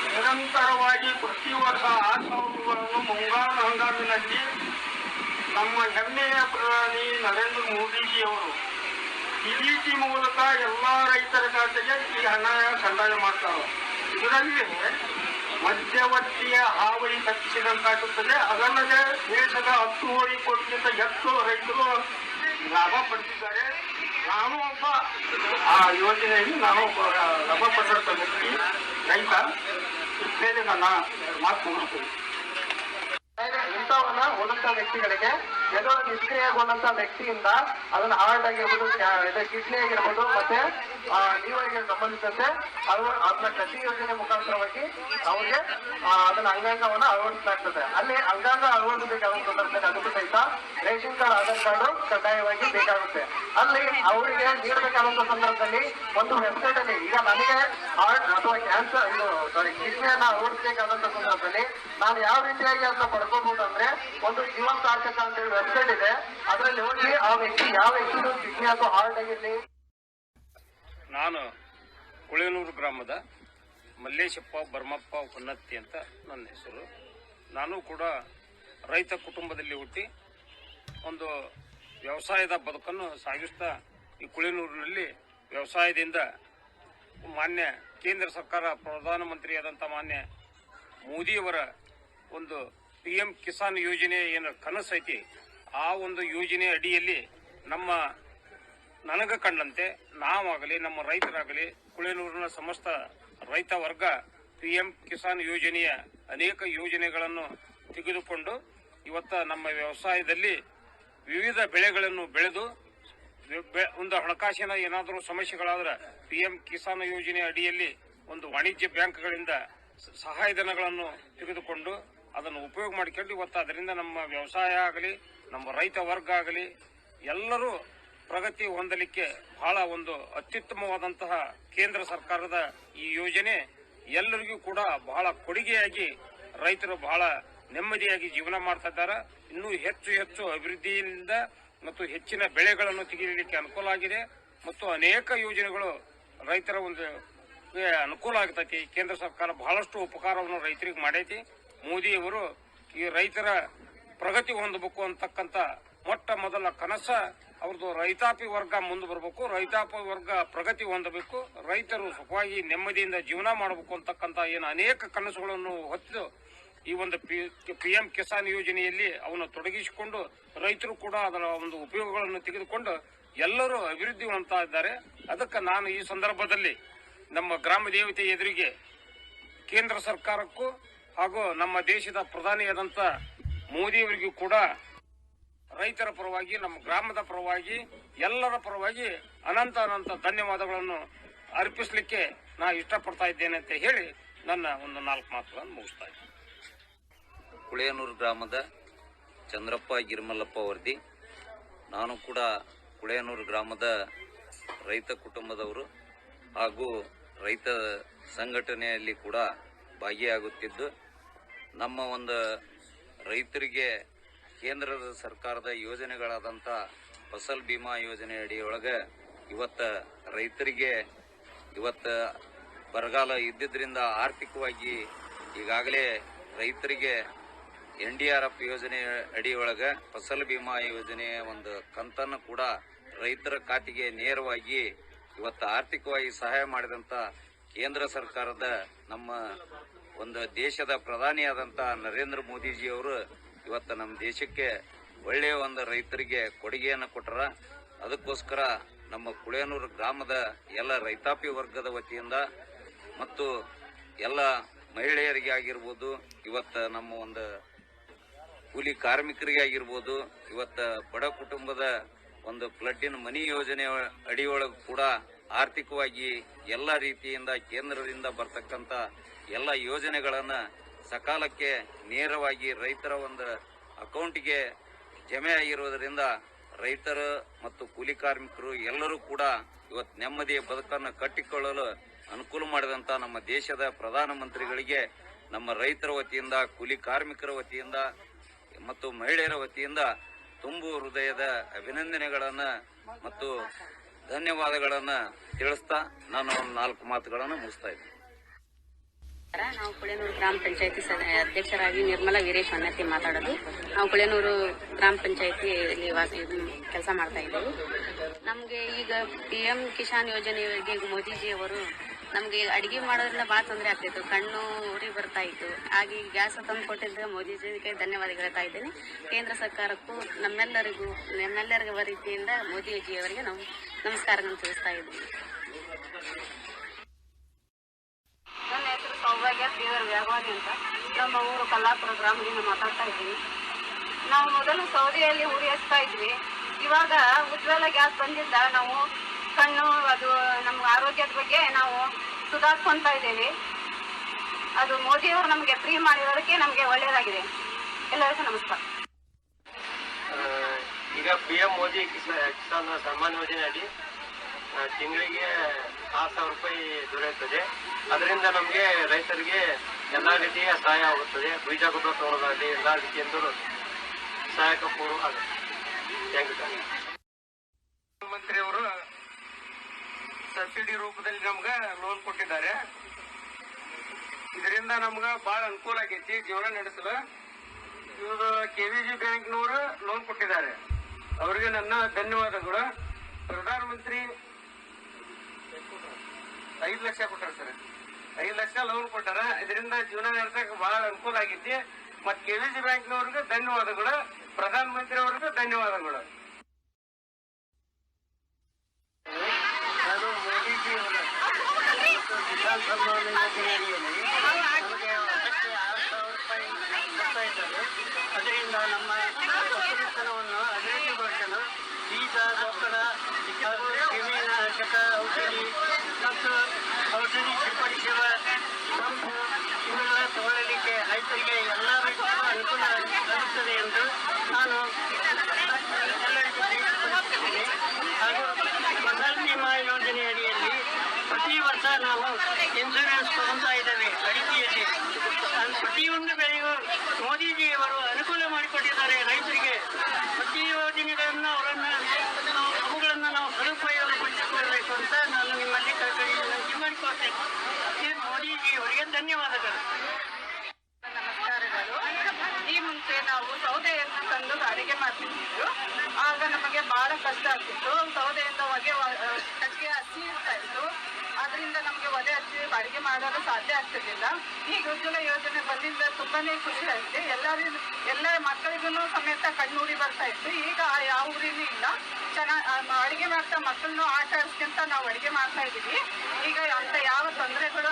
ನಿರಂತರವಾಗಿ ಪ್ರತಿ ವರ್ಷ ಆರು ಸಾವಿರ ರೂಪಾಯಿಗಳನ್ನು ಮುಂಗಾರು ಹಂಗಾಮಿನಲ್ಲಿ ನಮ್ಮ ಹೆಮ್ಮೆಯ ಪ್ರಧಾನಿ ನರೇಂದ್ರ ಮೋದಿಜಿಯವರು ಈ ರೀತಿ ಮೂಲಕ ಎಲ್ಲ ರೈತರ ಖಾತೆಗೆ ಈ ಹಣ ಸಂದಾಯ ಮಾಡ್ತಾರೆ. ಇದರಲ್ಲಿ ಮಧ್ಯವರ್ತಿಯ ಹಾವಳಿ ತಪ್ಪಿಸಿದಂತಾಗುತ್ತದೆ. ಅದಲ್ಲದೆ ದೇಶದ ಹತ್ತುವರೆ ಕೋಟಿಗಿಂತ ಹೆಚ್ಚು ರೈತರು ಲಾಭ ಪಡೆದಿದ್ದಾರೆ ನಾನು ಒಬ್ಬ, ಆ ಯೋಜನೆಯಲ್ಲಿ ನಾನು ಒಬ್ಬ ಲಾಭ ಪಡೆದಂತ ವ್ಯಕ್ತಿ, ರೈತ. ನನ್ನ ಮಾತು ಮಾಡ್ತೀನಿ ಇಂಥವನ್ನ ಹೋದಂತ ವ್ಯಕ್ತಿಗಳಿಗೆ ಏನೋ ನಿಷ್ಕ್ರಿಯಗೊಂಡಂತ ವ್ಯಕ್ತಿಯಿಂದ ಅದನ್ನ ಹಾರ್ಟ್ ಆಗಿರ್ಬೋದು ಕಿಡ್ನಿ ಆಗಿರ್ಬೋದು, ಮತ್ತೆ ನೀವಾಗಿ ಸಂಬಂಧಿಸಿದಂತೆ ಅವರು ಅದನ್ನ ಕೃಷಿ ಯೋಜನೆ ಮುಖಾಂತರವಾಗಿ ಅವ್ರಿಗೆ ಅದನ್ನ ಅಂಗಾಂಗವನ್ನ ಅಳವಡಿಸಲಾಗ್ತದೆ ಅಲ್ಲಿ ಅಂಗಾಂಗ ಅಳವಡಿಸಬೇಕಾದ ಸಂದರ್ಭದಲ್ಲಿ ಅದಕ್ಕೂ ಸಹಿತ ರೇಷನ್ ಕಾರ್ಡ್, ಆಧಾರ್ ಕಾರ್ಡು ಕಡ್ಡಾಯವಾಗಿ ಬೇಕಾಗುತ್ತೆ. ಅಲ್ಲಿ ಅವರಿಗೆ ನೀಡಬೇಕಾದಂತ ಸಂದರ್ಭದಲ್ಲಿ ಒಂದು ವೆಬ್ಸೈಟ್ ಅಲ್ಲಿ, ಈಗ ನನಗೆ ಹಾರ್ಟ್ ಅಥವಾ ಕ್ಯಾನ್ಸರ್ ಇದು ಸಾರಿ ಕಿಡ್ನಿಯನ್ನ ಅಳವಡಿಸಬೇಕಾದಂತ ಸಂದರ್ಭದಲ್ಲಿ ನಾನು ಯಾವ ರೀತಿಯಾಗಿ ಅದನ್ನ ಪಡ್ಕೋಬಹುದು ಅಂದ್ರೆ ಜೀವನ್ ಅಂತ ಹೇಳಿ ವೆಬ್ಸೈಟ್ ಇದೆ. ಅದರಲ್ಲಿ ಹೋಗಿ ಆ ವ್ಯಕ್ತಿ ಯಾವ ವ್ಯಕ್ತಿ ಕಿಡ್ನಿ ಹಾಕೋ ಹಾರ್ಟ್ ಆಗಿರ್ಲಿ. ನಾನು ಕುಳೇನೂರು ಗ್ರಾಮದ ಮಲ್ಲೇಶಪ್ಪ, ಬರ್ಮಪ್ಪ, ಹೊನ್ನತ್ತಿ ಅಂತ ನನ್ನ ಹೆಸರು. ನಾನು ಕೂಡ ರೈತ ಕುಟುಂಬದಲ್ಲಿ ಹುಟ್ಟಿ ಒಂದು ವ್ಯವಸಾಯದ ಬದುಕನ್ನು ಸಾಗಿಸ್ತಾ ಈ ಕುಳಿನೂರಿನಲ್ಲಿ ವ್ಯವಸಾಯದಿಂದ ಮಾನ್ಯ ಕೇಂದ್ರ ಸರ್ಕಾರ ಪ್ರಧಾನಮಂತ್ರಿಯಾದಂಥ ಮಾನ್ಯ ಮೋದಿಯವರ ಒಂದು ಪಿ ಎಂ ಕಿಸಾನ್ ಯೋಜನೆ ಏನು ಕನಸೈತಿ ಆ ಒಂದು ಯೋಜನೆ ಅಡಿಯಲ್ಲಿ ನಮ್ಮ ನನಗೆ ಕಂಡಂತೆ, ನಾವಾಗಲಿ, ನಮ್ಮ ರೈತರಾಗಲಿ, ಕುಳೇನೂರಿನ ಸಮಸ್ತ ರೈತ ವರ್ಗ ಪಿ ಎಂ ಕಿಸಾನ್ ಯೋಜನೆಯ ಅನೇಕ ಯೋಜನೆಗಳನ್ನು ತೆಗೆದುಕೊಂಡು ಇವತ್ತ ನಮ್ಮ ವ್ಯವಸಾಯದಲ್ಲಿ ವಿವಿಧ ಬೆಳೆಗಳನ್ನು ಬೆಳೆದು ಒಂದು ಹಣಕಾಸಿನ ಏನಾದರೂ ಸಮಸ್ಯೆಗಳಾದ್ರೆ ಪಿ ಎಂ ಕಿಸಾನ್ ಯೋಜನೆ ಅಡಿಯಲ್ಲಿ ಒಂದು ವಾಣಿಜ್ಯ ಬ್ಯಾಂಕ್ಗಳಿಂದ ಸಹಾಯಧನಗಳನ್ನು ತೆಗೆದುಕೊಂಡು ಅದನ್ನು ಉಪಯೋಗ ಮಾಡಿಕೊಂಡು ಇವತ್ತು ಅದರಿಂದ ನಮ್ಮ ವ್ಯವಸಾಯ ಆಗಲಿ, ನಮ್ಮ ರೈತ ವರ್ಗ ಆಗಲಿ, ಎಲ್ಲರೂ ಪ್ರಗತಿ ಹೊಂದಲಿಕ್ಕೆ ಬಹಳ ಒಂದು ಅತ್ಯುತ್ತಮವಾದಂತಹ ಕೇಂದ್ರ ಸರ್ಕಾರದ ಈ ಯೋಜನೆ ಎಲ್ಲರಿಗೂ ಕೂಡ ಬಹಳ ಕೊಡುಗೆಯಾಗಿ ರೈತರು ಬಹಳ ನೆಮ್ಮದಿಯಾಗಿ ಜೀವನ ಮಾಡ್ತಾ ಇದ್ದಾರೆ. ಇನ್ನೂ ಹೆಚ್ಚು ಹೆಚ್ಚು ಅಭಿವೃದ್ಧಿಯಿಂದ ಮತ್ತು ಹೆಚ್ಚಿನ ಬೆಳೆಗಳನ್ನು ತೆಗೆಯಲಿಕ್ಕೆ ಅನುಕೂಲ ಆಗಿದೆ. ಮತ್ತು ಅನೇಕ ಯೋಜನೆಗಳು ರೈತರ ಒಂದು ಅನುಕೂಲ ಆಗ್ತೈತಿ. ಕೇಂದ್ರ ಸರ್ಕಾರ ಬಹಳಷ್ಟು ಉಪಕಾರವನ್ನು ರೈತರಿಗೆ ಮಾಡೈತಿ. ಮೋದಿಯವರು ಈ ರೈತರ ಪ್ರಗತಿ ಹೊಂದಬೇಕು ಅಂತಕ್ಕಂಥ ಮೊಟ್ಟ ಮೊದಲ ಕನಸ ಅವ್ರದ್ದು ರೈತಾಪಿ ವರ್ಗ ಮುಂದೆ ಬರಬೇಕು. ರೈತಾಪಿ ವರ್ಗ ಪ್ರಗತಿ ಹೊಂದಬೇಕು. ರೈತರು ಸುಖವಾಗಿ ನೆಮ್ಮದಿಯಿಂದ ಜೀವನ ಮಾಡಬೇಕು ಅಂತಕ್ಕಂಥ ಏನು ಅನೇಕ ಕನಸುಗಳನ್ನು ಹೊತ್ತು ಈ ಒಂದು ಪಿ ಎಂ ಕಿಸಾನ್ ಯೋಜನೆಯಲ್ಲಿ ಅವನ್ನು ತೊಡಗಿಸಿಕೊಂಡು ರೈತರು ಕೂಡ ಅದರ ಒಂದು ಉಪಯೋಗಗಳನ್ನು ತೆಗೆದುಕೊಂಡು ಎಲ್ಲರೂ ಅಭಿವೃದ್ಧಿ ಹೊಂದ್ತಾ ಇದ್ದಾರೆ. ಅದಕ್ಕೆ ನಾನು ಈ ಸಂದರ್ಭದಲ್ಲಿ ನಮ್ಮ ಗ್ರಾಮ ದೇವತೆ ಎದುರಿಗೆ ಕೇಂದ್ರ ಸರ್ಕಾರಕ್ಕೂ ಹಾಗೂ ನಮ್ಮ ದೇಶದ ಪ್ರಧಾನಿಯಾದಂಥ ಮೋದಿಯವರಿಗೂ ಕೂಡ ರೈತರ ಪರವಾಗಿ, ನಮ್ಮ ಗ್ರಾಮದ ಪರವಾಗಿ, ಎಲ್ಲರ ಪರವಾಗಿ ಅನಂತ ಅನಂತ ಧನ್ಯವಾದಗಳನ್ನು ಅರ್ಪಿಸಲಿಕ್ಕೆ ನಾ ಇಷ್ಟಪಡ್ತಾ ಇದ್ದೇನೆ ಅಂತ ಹೇಳಿ ನನ್ನ ಒಂದು ನಾಲ್ಕು ಮಾತುಗಳನ್ನು ಮುಗಿಸ್ತಾ ಇದ್ದೀನಿ. ಕುಳೆಯನೂರು ಗ್ರಾಮದ ಚಂದ್ರಪ್ಪ ಗಿರಿಮಲ್ಲಪ್ಪ ವರದಿ. ನಾನು ಕೂಡ ಕುಳೆಯನೂರು ಗ್ರಾಮದ ರೈತ ಕುಟುಂಬದವರು ಹಾಗೂ ರೈತ ಸಂಘಟನೆಯಲ್ಲಿ ಕೂಡ ಭಾಗಿಯಾಗುತ್ತಿದ್ದು ನಮ್ಮ ಒಂದು ರೈತರಿಗೆ ಕೇಂದ್ರದ ಸರ್ಕಾರದ ಯೋಜನೆಗಳಾದಂಥ ಫಸಲ್ ಬಿಮಾ ಯೋಜನೆ ಅಡಿಯೊಳಗೆ ಇವತ್ತು ರೈತರಿಗೆ ಇವತ್ತು ಬರಗಾಲ ಇದ್ದಿದ್ದರಿಂದ ಆರ್ಥಿಕವಾಗಿ ಈಗಾಗಲೇ ರೈತರಿಗೆ ಎನ್ ಡಿ ಆರ್ ಎಫ್ ಯೋಜನೆ ಅಡಿಯೊಳಗೆ ಫಸಲ್ ಬಿಮಾ ಯೋಜನೆಯ ಒಂದು ಕಂತನ್ನು ಕೂಡ ರೈತರ ಖಾತೆಗೆ ನೇರವಾಗಿ ಇವತ್ತು ಆರ್ಥಿಕವಾಗಿ ಸಹಾಯ ಮಾಡಿದಂಥ ಕೇಂದ್ರ ಸರ್ಕಾರದ ನಮ್ಮ ಒಂದು ದೇಶದ ಪ್ರಧಾನಿಯಾದಂತಹ ನರೇಂದ್ರ ಮೋದಿಜಿ ಅವರು ಇವತ್ತು ನಮ್ಮ ದೇಶಕ್ಕೆ ಒಳ್ಳೆಯ ಒಂದು ರೈತರಿಗೆ ಕೊಡುಗೆಯನ್ನು ಕೊಟ್ಟರ ಅದಕ್ಕೋಸ್ಕರ ನಮ್ಮ ಕುಳೇನೂರು ಗ್ರಾಮದ ಎಲ್ಲ ರೈತಾಪಿ ವರ್ಗದ ವತಿಯಿಂದ ಮತ್ತು ಎಲ್ಲ ಮಹಿಳೆಯರಿಗೆ ಆಗಿರ್ಬೋದು, ಇವತ್ತು ನಮ್ಮ ಒಂದು ಕೂಲಿ ಕಾರ್ಮಿಕರಿಗೆ ಆಗಿರ್ಬೋದು, ಇವತ್ತ ಬಡ ಕುಟುಂಬದ ಒಂದು ಫ್ಲಡ್ಡಿನ ಮನಿ ಯೋಜನೆ ಅಡಿಯೊಳಗೆ ಕೂಡ ಆರ್ಥಿಕವಾಗಿ ಎಲ್ಲ ರೀತಿಯಿಂದ ಕೇಂದ್ರದಿಂದ ಬರ್ತಕ್ಕಂಥ ಎಲ್ಲ ಯೋಜನೆಗಳನ್ನು ಸಕಾಲಕ್ಕೆ ನೇರವಾಗಿ ರೈತರ ಒಂದು ಅಕೌಂಟಿಗೆ ಜಮೆ ಆಗಿರುವುದರಿಂದ ರೈತರು ಮತ್ತು ಕೂಲಿ ಕಾರ್ಮಿಕರು ಎಲ್ಲರೂ ಕೂಡ ಇವತ್ತು ನೆಮ್ಮದಿಯ ಬದುಕನ್ನು ಕಟ್ಟಿಕೊಳ್ಳಲು ಅನುಕೂಲ ಮಾಡಿದಂಥ ನಮ್ಮ ದೇಶದ ಪ್ರಧಾನಮಂತ್ರಿಗಳಿಗೆ, ನಮ್ಮ ರೈತರ ವತಿಯಿಂದ, ಕೂಲಿ ಕಾರ್ಮಿಕರ ವತಿಯಿಂದ ಮತ್ತು ಮಹಿಳೆಯರ ವತಿಯಿಂದ ತುಂಬು ಹೃದಯದ ಅಭಿನಂದನೆಗಳನ್ನು ಮತ್ತು ಧನ್ಯವಾದಗಳನ್ನು ತಿಳಿಸ್ತಾ ನಾನು ನಾಲ್ಕು ಮಾತುಗಳನ್ನು ಮುಗಿಸ್ತಾ ಇದ್ದೀನಿ. ನಾವು ಕುಳೇನೂರು ಗ್ರಾಮ ಪಂಚಾಯತಿ ಅಧ್ಯಕ್ಷರಾಗಿ ನಿರ್ಮಲಾ ವೀರೇಶ್ ಅನ್ನತಿ ಮಾತಾಡೋದು. ನಾವು ಕುಳೇನೂರು ಗ್ರಾಮ ಪಂಚಾಯತಿಯಲ್ಲಿ ಕೆಲಸ ಮಾಡ್ತಾ ಇದ್ದೀವಿ. ನಮಗೆ ಈಗ ಪಿ ಎಂ ಕಿಸಾನ್ ಯೋಜನೆಗೆ ಮೋದಿಜಿ ಅವರು ನಮಗೆ ಅಡುಗೆ ಮಾಡೋದ್ರಿಂದ ಭಾಳ ತೊಂದರೆ ಆಗ್ತಿತ್ತು. ಕಣ್ಣು ಉರಿ ಬರ್ತಾ ಇತ್ತು. ಹಾಗೆ ಗ್ಯಾಸ್ ತಂದು ಕೊಟ್ಟಿದ್ದ ಮೋದಿಜಿಗೆ ಧನ್ಯವಾದ ಹೇಳ್ತಾ ಇದ್ದೇನೆ. ಕೇಂದ್ರ ಸರ್ಕಾರಕ್ಕೂ ನಮ್ಮೆಲ್ಲರಿಗೂ ನಮ್ಮೆಲ್ಲರಿಗೂ ರೀತಿಯಿಂದ ಮೋದಿಜಿಯವರಿಗೆ ನಾವು ನಮಸ್ಕಾರಗಳನ್ನು ತಿಳಿಸ್ತಾ ಇದ್ದೀವಿ ನನ್ನ ಹೆಸರು ಸೌಭಾಗ್ಯ ಶ್ರೀಧರ್ ವ್ಯಾಗವಾದಿ ಅಂತ. ನಮ್ಮ ಊರು ಕಲ್ಲಾಪುರ ಗ್ರಾಮದಿಂದ ಮಾತಾಡ್ತಾ ಇದ್ದೀನಿ. ನಾವು ಮೊದಲು ಸೌದೆಯಲ್ಲಿ ಹಚ್ತಾ ಇದ್ವಿ. ಇವಾಗ ಉಜ್ವಲ ಗ್ಯಾಸ್ ಬಂದಿದ್ದ ನಾವು ಕಣ್ಣು, ಅದು ನಮ್ಮ ಆರೋಗ್ಯದ ಬಗ್ಗೆ ನಾವು ಸುಧಾರಿಸ್ಕೊಂತ ಇದ್ದೀವಿ. ಅದು ಮೋದಿಯವರು ನಮಗೆ ಫ್ರೀ ಮಾಡಿರೋದಕ್ಕೆ ನಮಗೆ ಒಳ್ಳೆಯದಾಗಿದೆ ಎಲ್ಲರಿಗೂ ನಮಸ್ಕಾರ. ಈಗ ಪಿ ಎಂ ಮೋದಿ ಕಿಸಾನ್ ಸನ್ಮಾನ್ ಯೋಜನೆ ತಿಂಗಳಿಗೆ ಆರು ಸಾವಿರ ರೂಪಾಯಿ ದೊರೆಯುತ್ತದೆ. ಅದರಿಂದ ನಮಗೆ ರೈತರಿಗೆ ಎಲ್ಲ ರೀತಿಯ ಸಹಾಯ ಆಗುತ್ತದೆ. ಬೀಜ ಗೊಬ್ಬರ ತಗೊಳ್ಳೋದಾಗಲಿ ಎಲ್ಲ ರೀತಿಯಿಂದ ಸಹಾಯಕ ಪೂರ್ವ ಆಗುತ್ತೆ. ಥ್ಯಾಂಕ್ ಯು ಸರ್ ಪ್ರಧಾನಮಂತ್ರಿಯವರು ಸಬ್ಸಿಡಿ ರೂಪದಲ್ಲಿ ನಮ್ಗೆ ಲೋನ್ ಕೊಟ್ಟಿದ್ದಾರೆ. ಇದರಿಂದ ನಮ್ಗೆ ಬಹಳ ಅನುಕೂಲ ಆಗೈತಿ ಜೀವನ ನಡೆಸಲು. ಇವರು ಕೆವಿಜಿ ಬ್ಯಾಂಕ್ನವರು ಲೋನ್ ಕೊಟ್ಟಿದ್ದಾರೆ. ಅವರಿಗೆ ನನ್ನ ಧನ್ಯವಾದಗಳು. ಪ್ರಧಾನಮಂತ್ರಿ ಐದು ಲಕ್ಷ ಕೊಟ್ಟರು ಸರ್. ಐದು ಲಕ್ಷ ಲೋನ್ ಕೊಟ್ಟಾರ. ಇದರಿಂದ ಜೀವನ ನಡೆಸಕ್ಕೆ ಬಹಳ ಅನುಕೂಲ ಆಗೈತಿ. ಮತ್ತೆ ಕೆ ವಿ ಜಿ ಬ್ಯಾಂಕ್ನವ್ರಿಗೆ ಧನ್ಯವಾದಗಳು. ಪ್ರಧಾನಮಂತ್ರಿ ಅವ್ರಿಗೂ ಧನ್ಯವಾದಗಳು ನಾನು ಮೋದಿಜಿ ಅವರ ಕಿಸಾನ್ ಸನ್ಮಾನ ಯೋಜನೆ ಅಡಿಯಲ್ಲಿ ನಮಗೆ ವರ್ಷಕ್ಕೆ ಆರು ಸಾವಿರ ರೂಪಾಯಿ ಕೊಡ್ತಾ ಇದ್ದಾರೆ ಅದರಿಂದ ನಮ್ಮ ಒಕ್ಕಲಿತನವನ್ನು ಅಭಿವೃದ್ಧಿಗೊಳಿಸಲು ಬೀಜ ಗೊಬ್ಬರ ಹಾಗೂ ಕ್ರಿಮಿನಾಶಕ ಔಷಧಿ ಮತ್ತು ಔಷಧಿ ಸಿಂಪಡಿಸುವ ಪಂಪು ಇವುಗಳ ತಗೊಳ್ಳಲಿಕ್ಕೆ ರೈತರಿಗೆ ಎಲ್ಲ ರೀತಿಯ ಅನುಕೂಲ ಆಗುತ್ತದೆ ಎಂದು ನಾನು ಫಸಲ್ ಯೋಜನೆ ಅಡಿಯಲ್ಲಿ ಪ್ರತಿ ವರ್ಷ ನಾವು ಇನ್ಸೂರೆನ್ಸ್ ತಗೊಂತಾ ಇದ್ದೇವೆ ಅಡಿಕೆಯಲ್ಲಿ. ಪ್ರತಿಯೊಂದು ಬೆಳೆಗೂ ಮೋದಿಜಿಯವರು ಅನುಕೂಲ ಮಾಡಿಕೊಟ್ಟಿದ್ದಾರೆ ರೈತರಿಗೆ. ಪ್ರತಿ ಯೋಜನೆಗಳನ್ನು ಅವರನ್ನು ಅವುಗಳನ್ನು ನಾವು ಸದುಪಯೋಗ ಪಡಿಸಿಕೊಳ್ಳಬೇಕು ಅಂತ ನಾನು ನಿಮ್ಮಲ್ಲಿ ಕಳಕಳಿ ವಿನಂತಿ ಮಾಡಿಕೊಳ್ತೇನೆ. ಮೋದಿಜಿಯವರಿಗೆ ಧನ್ಯವಾದಗಳು. ನಮಸ್ಕಾರಗಳು. ಈ ಮುಂಚೆ ನಾವು ಮಾಡ್ತಿದ್ವಿ ಆಗ ನಮಗೆ ಬಹಳ ಕಷ್ಟ ಆಗ್ತಿತ್ತು. ಸೌದೆಯಿಂದ ಹೊಗೆ ಕಟ್ಟಿಗೆ ಹಚ್ಚಿ ಇರ್ತಾ ಇತ್ತು. ಅದರಿಂದ ನಮಗೆ ಒಲೆ ಹಚ್ಚಿ ಅಡುಗೆ ಮಾಡಲು ಸಾಧ್ಯ ಆಗ್ತಿರ್ಲಿಲ್ಲ. ಈಗ ಉಜ್ವಲ ಯೋಜನೆ ಬಂದಿಂದ ತುಂಬಾನೇ ಖುಷಿ ಆಗಿದೆ ಎಲ್ಲರಿಗೂ ಎಲ್ಲ ಮಕ್ಕಳಿಗೂ ಸಮೇತ ಕಣ್ಣೂರಿ ಬರ್ತಾ ಇತ್ತು. ಈಗ ಯಾವ ಊರಿನೂ ಇಲ್ಲ. ಚೆನ್ನಾಗಿ ಅಡುಗೆ ಮಾಡ್ತಾ ಮಕ್ಕಳನ್ನು ಆಟ ಆಡಿಸ್ಕೊಂತ ನಾವು ಅಡುಗೆ ಮಾಡ್ತಾ ಇದ್ದೀವಿ. ಈಗ ಅಂತ ಯಾವ ತೊಂದರೆಗಳು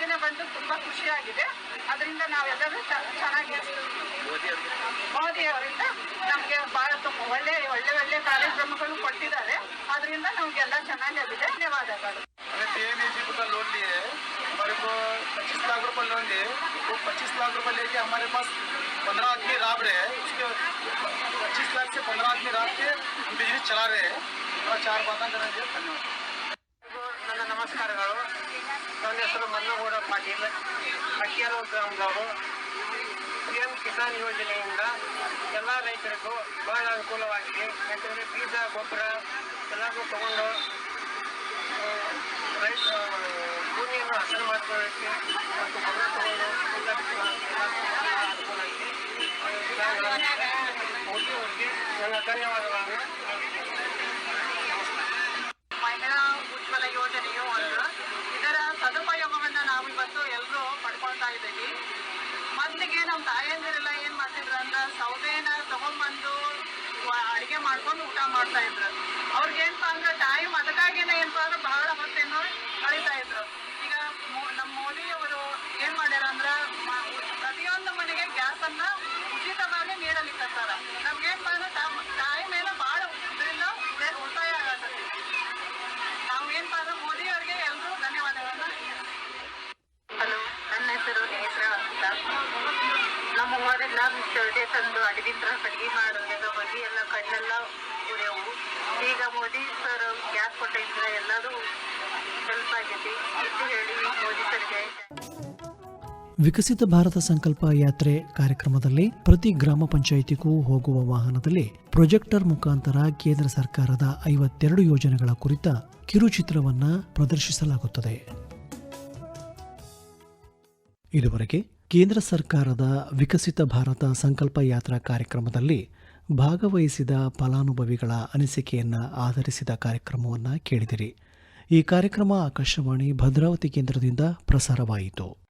ಯೋಜನೆ ಬಂದು ತುಂಬಾ ಖುಷಿಯಾಗಿದೆ ಅದರಿಂದ ನಾವೆಲ್ಲರೂ ಚ- ಚೆನ್ನಾಗಿ ಮೋದಿ ಅವರಿಂದ ನಮಗೆ ಬಹಳ ತುಂಬ ಒಳ್ಳೆ ಒಳ್ಳೆ ಒಳ್ಳೆ ಕಾರ್ಯಕ್ರಮಗಳು ಕೊಟ್ಟಿದ್ದಾರೆ ಅದರಿಂದ ನಮಗೆಲ್ಲ ಚೆನ್ನಾಗಿದೆ ಧನ್ಯವಾದಗಳು पी का लोन लिए हमारे को पच्चीस लाख रुपए लोन लिए वो पच्चीस लाख रुपए लेके हमारे पास पंद्रह आदमी राब रहे हैं उसके पच्चीस लाख से पंद्रह आदमी राब के बिजली चला रहे हैं और चार बातें करेंगे धन्यवाद ನನ್ನ ನಮಸ್ಕಾರಗಳು ನನ್ನ ಹೆಸರು ಮನ್ನಗೌಡ ಪಾಟೀಲ್ ಅಕ್ಕಿಯಾಲ ಗ್ರಾಮದವರು ಪಿ ಎಂ ಕಿಸಾನ್ ಯೋಜನೆಯಿಂದ ಎಲ್ಲ ರೈತರಿಗೂ ಬಹಳ ಅನುಕೂಲವಾಗಿದೆ. ಯಾಕಂದರೆ ಬೀಜ ಗೊಬ್ಬರ ಎಲ್ಲರೂ ತಗೊಂಡು ಆ, ರೈತ ಭೂಮಿಯನ್ನು ಹಸನು ಮಾಡ್ಕೊಳ್ಳೋಕ್ಕೆ ಮತ್ತು ಗೊಬ್ಬರ ತಗೊಂಡು ಎಲ್ಲ ಬಹಳ ಅನುಕೂಲ ಆಗಿದೆ ಮೋದಿ ಅವರಿಗೆ ನನ್ನ ಧನ್ಯವಾದಗಳನ್ನು ಮಹಿಳಾ ಉಜ್ವಲ ಯೋಜನೆಯು ಒಂದು ಇದರ ಸದುಪಯೋಗವನ್ನ ನಾವು ಇವತ್ತು ಎಲ್ಲರೂ ಪಡ್ಕೊಳ್ತಾ ಇದ್ದೀವಿ ಮೊದಲಿಗೆ ನಮ್ಮ ತಾಯಂದಿರೆಲ್ಲ ಏನು ಮಾಡ್ತಿದ್ರು ಅಂದ್ರೆ ಸೌದೆನ ತೊಗೊಂಡ್ಬಂದು ಅಡುಗೆ ಮಾಡ್ಕೊಂಡು ಊಟ ಮಾಡ್ತಾ ಇದ್ರು. ಅವ್ರಿಗೆ ಏನಪ್ಪ ಅಂದ್ರೆ ಟೈಮ್ ಅದಕ್ಕಾಗಿನೇ ಏನಪ್ಪ ಅಂದ್ರೆ ಬಹಳ ಹೊತ್ತೇನು ಕಳೀತಾ ಇದ್ರು ಈಗ ಮೋ- ನಮ್ಮ ಮೋದಿ ಅವರು ಏನ್ ಮಾಡ್ಯಾರ ಅಂದ್ರೆ ಮ- ಪ್ರತಿಯೊಂದು ಮನೆಗೆ ಗ್ಯಾಸ್ ಅನ್ನ ಉಚಿತವಾಗಿ ನೀಡಲಿಕ್ಕತ್ತಾರ ನಮ್ಗೇನಪ್ಪಾ ಅಂದ್ರೆ ಟೈಮ್ ಏನೋ ಬಹಳ ಇದರಿಂದ ಉಳಿತಾಯ ಆಗತ್ತೆ ನಾವು ಏನಪ್ಪಾ ಅಂದ್ರೆ ಮೋದಿ ಅವರಿಗೆ ಎಲ್ಲರೂ ಧನ್ಯವಾದಗಳನ್ನ ಹಲೋ ನನ್ನ ಹೆಸರು ನೇತ್ರ ಅಂತ ಊರೆಲ್ಲ ಸೌದೆ ತಂದು ಅಡಗಿದ್ರ ಅಡಿಗೆ ಮಾಡೋದ್ರಿಂದ ಬಗ್ಗೆ ಎಲ್ಲ ಕಣ್ಣೆಲ್ಲ ಉರಿಯವು. ಈಗ ಮೋದಿ ಸರ್ ಗ್ಯಾಸ್ ಕೊಟ್ಟಿದ್ರೆ ಎಲ್ಲರೂ ಹೆಲ್ಪ್ ಆಗಿದೆ ಇಷ್ಟು ಹೇಳಿ ಮೋದಿ ಸರ್ಗೆ ವಿಕಸಿತ ಭಾರತ ಸಂಕಲ್ಪ ಯಾತ್ರೆ ಕಾರ್ಯಕ್ರಮದಲ್ಲಿ ಪ್ರತಿ ಗ್ರಾಮ ಪಂಚಾಯಿತಿಗೂ ಹೋಗುವ ವಾಹನದಲ್ಲಿ ಪ್ರೊಜೆಕ್ಟರ್ ಮುಖಾಂತರ ಕೇಂದ್ರ ಸರ್ಕಾರದ ಐವತ್ತೆರಡು ಯೋಜನೆಗಳ ಕುರಿತ ಕಿರುಚಿತ್ರವನ್ನು ಪ್ರದರ್ಶಿಸಲಾಗುತ್ತದೆ. ಇದುವರೆಗೆ ಕೇಂದ್ರ ಸರ್ಕಾರದ ವಿಕಸಿತ ಭಾರತ ಸಂಕಲ್ಪ ಯಾತ್ರಾ ಕಾರ್ಯಕ್ರಮದಲ್ಲಿ ಭಾಗವಹಿಸಿದ ಫಲಾನುಭವಿಗಳ ಅನಿಸಿಕೆಯನ್ನು ಆಧರಿಸಿದ ಕಾರ್ಯಕ್ರಮವನ್ನು ಕೇಳಿದಿರಿ. ಈ ಕಾರ್ಯಕ್ರಮ ಆಕಾಶವಾಣಿ, ಭದ್ರಾವತಿ ಕೇಂದ್ರದಿಂದ ಪ್ರಸಾರವಾಯಿತು.